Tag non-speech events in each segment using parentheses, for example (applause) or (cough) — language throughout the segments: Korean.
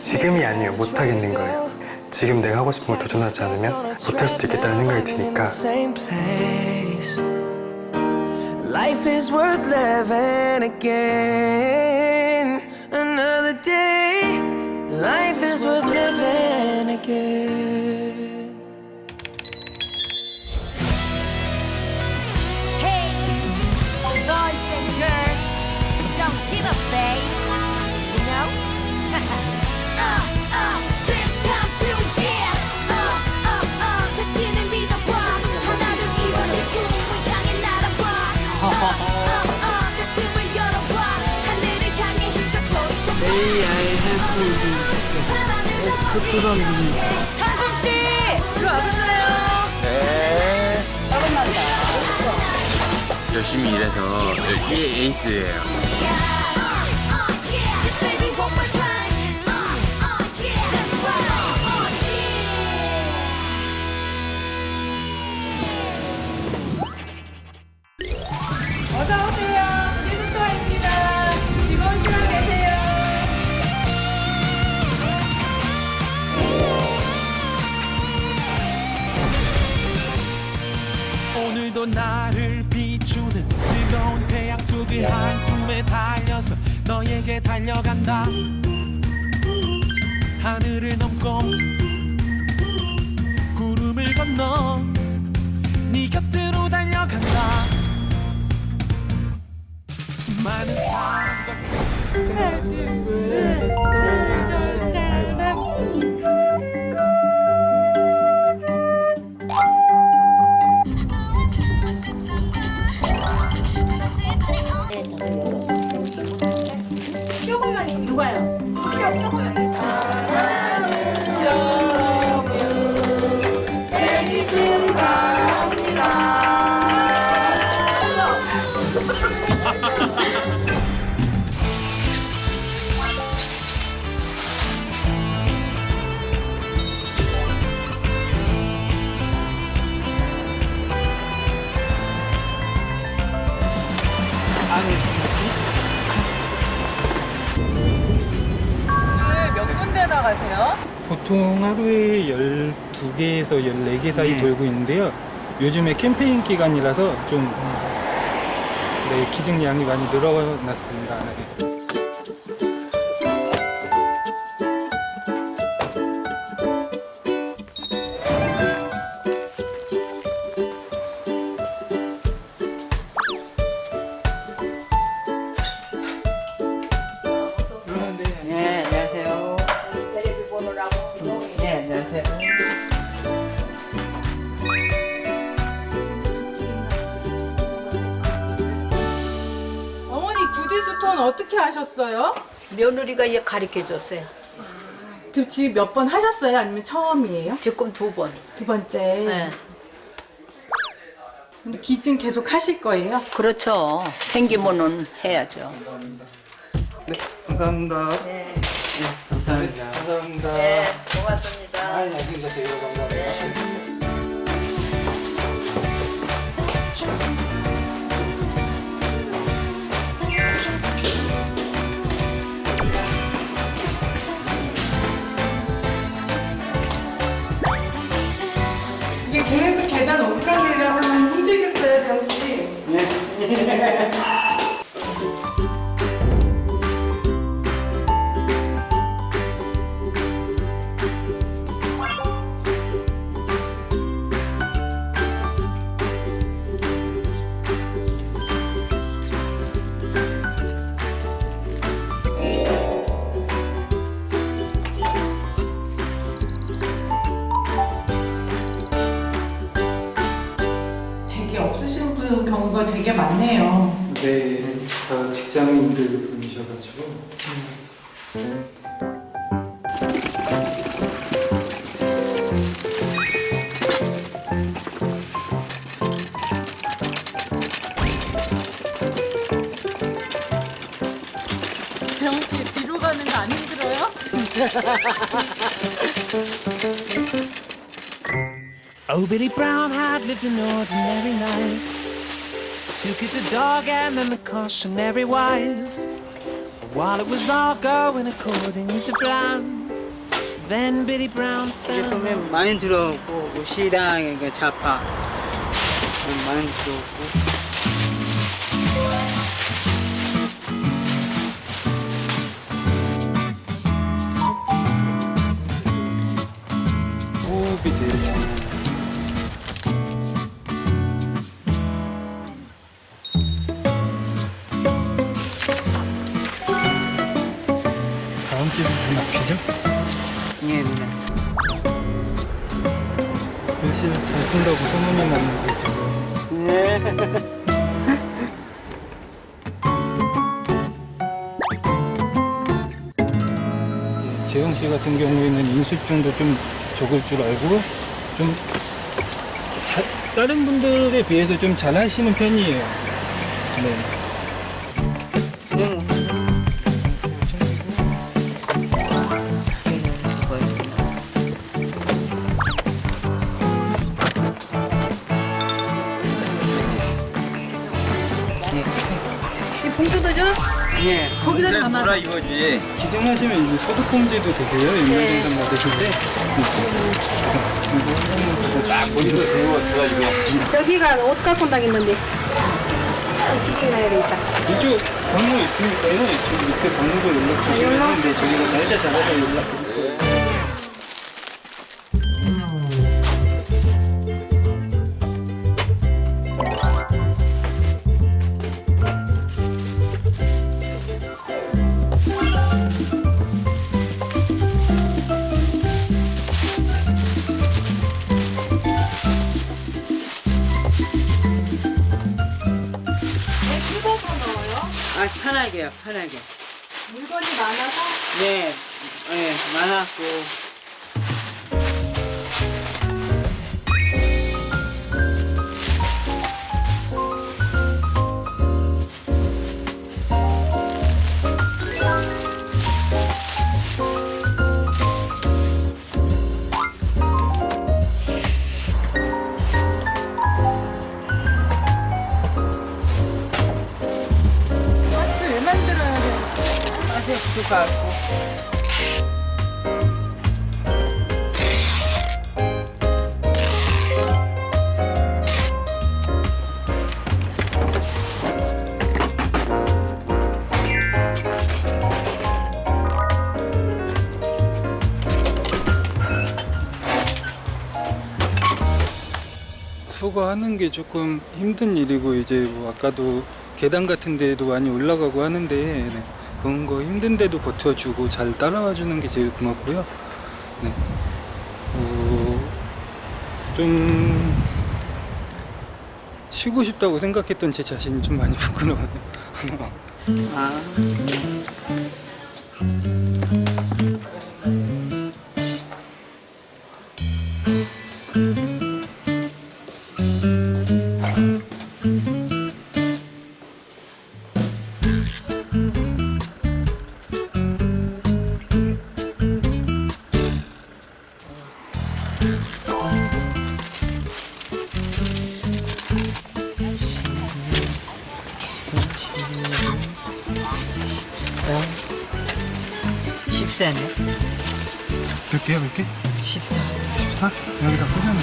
지금이 아니면 못하겠는 거예요. 지금 내가 하고 싶은 걸 도전하지 않으면 못할 수도 있겠다는 생각이 드니까. Life is worth living again. Another day. Life is worth living again. 한승 씨, 일로 와보실래요? 열심히 일해서 이 에이스예요. 나를 비추는 뜨거운 태양 속을 한숨에 달려서 너에게 달려간다. 하늘을 넘고 구름을 건너 네 곁으로 달려간다. 수많은 사람과 하루에 12개에서 14개 사이 네. 돌고 있는데요. 요즘에 캠페인 기간이라서 좀 네, 기증량이 많이 늘어났습니다. 네. 어떻게 하셨어요? 며느리가 얘 가르쳐 줬어요. 그럼 지금 몇 번 하셨어요? 아니면 처음이에요? 지금 두 번. 두 번째. 네. 근데 기증 계속 하실 거예요? 그렇죠. 생기면은 해야죠. 네, 감사합니다. 네. 감사합니다. 감사합니다. 네, 고맙습니다. 아, 알겠습니다. 대우 감사합니다. ハハハハ! 다 직장인들 분이셔가지고. 병 씨 뒤로 가는 거 안 힘들어요? Oh, Billy Brown had lived an ordinary life. Two kids, a dog, and then the cautionary wife. While it was all going according to plan, then Billy Brown fell. 보면 많이 들어오고 뭐 시당의 그 좌파 많이 들어오고 글씨를 잘 쓴다고 소문이 났는데 지금 예, 재영 씨 같은 경우에는 인수증도 좀 적을 줄 알고 좀 자- 다른 분들에 비해서 좀 잘하시는 편이에요. 네. 봉 예. 거기다 담아. 이거지. 기증하시면 이제 소득공제도 되고요. 임명진단 받으실 때. 우리도 세워가지고. 저기가 옷 갖고 나겠는데. 저기 가야 되겠다. 이쪽 번호 있으니까요. 이쪽 밑에 번호로 연락 주시면 되는데 저희가 날짜 잡아서 연락 드릴 거예요. 편하게. 물건이 많아서 네, 예, 많았고. 아세트 갖고. 수거하는 게 조금 힘든 일이고 이제 뭐 아까도 계단 같은 데도 많이 올라가고 하는데 네, 그런 거 힘든데도 버텨주고 잘 따라와 주는 게 제일 고맙고요. 네. 어, 좀 쉬고 싶다고 생각했던 제 자신이 좀 많이 부끄러워요. (laughs) 아. 십세네. 몇 개야, 몇 개? 십사. 14? 여기다 꽂았네.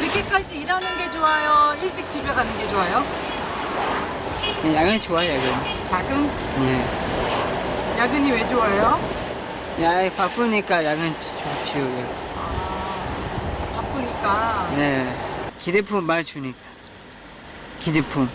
늦게까지 일하는 게 좋아요? 일찍 집에 가는 게 좋아요? 네, 야근이 좋아요, 야근. 야근? 예. 야근이 왜 좋아요? 야, 바쁘니까 야근 좋지요. 예. 바쁘니까. 네. 기대품 많이 주니까. 기대품.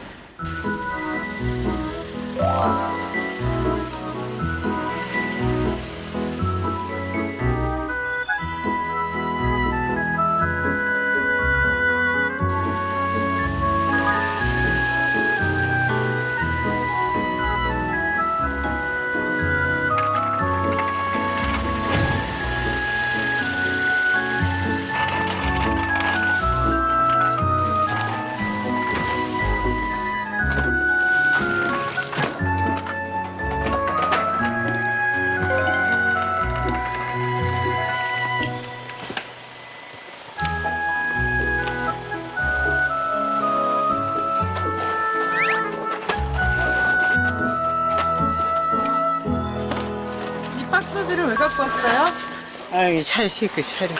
아유 차에 싣고 차를.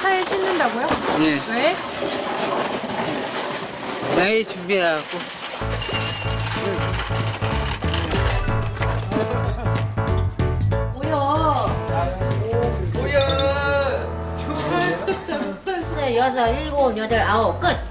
차에 싣는다고요? 예. 왜? 나이 준비해갖고. 여섯, 일곱, 여덟, 아홉, 끝.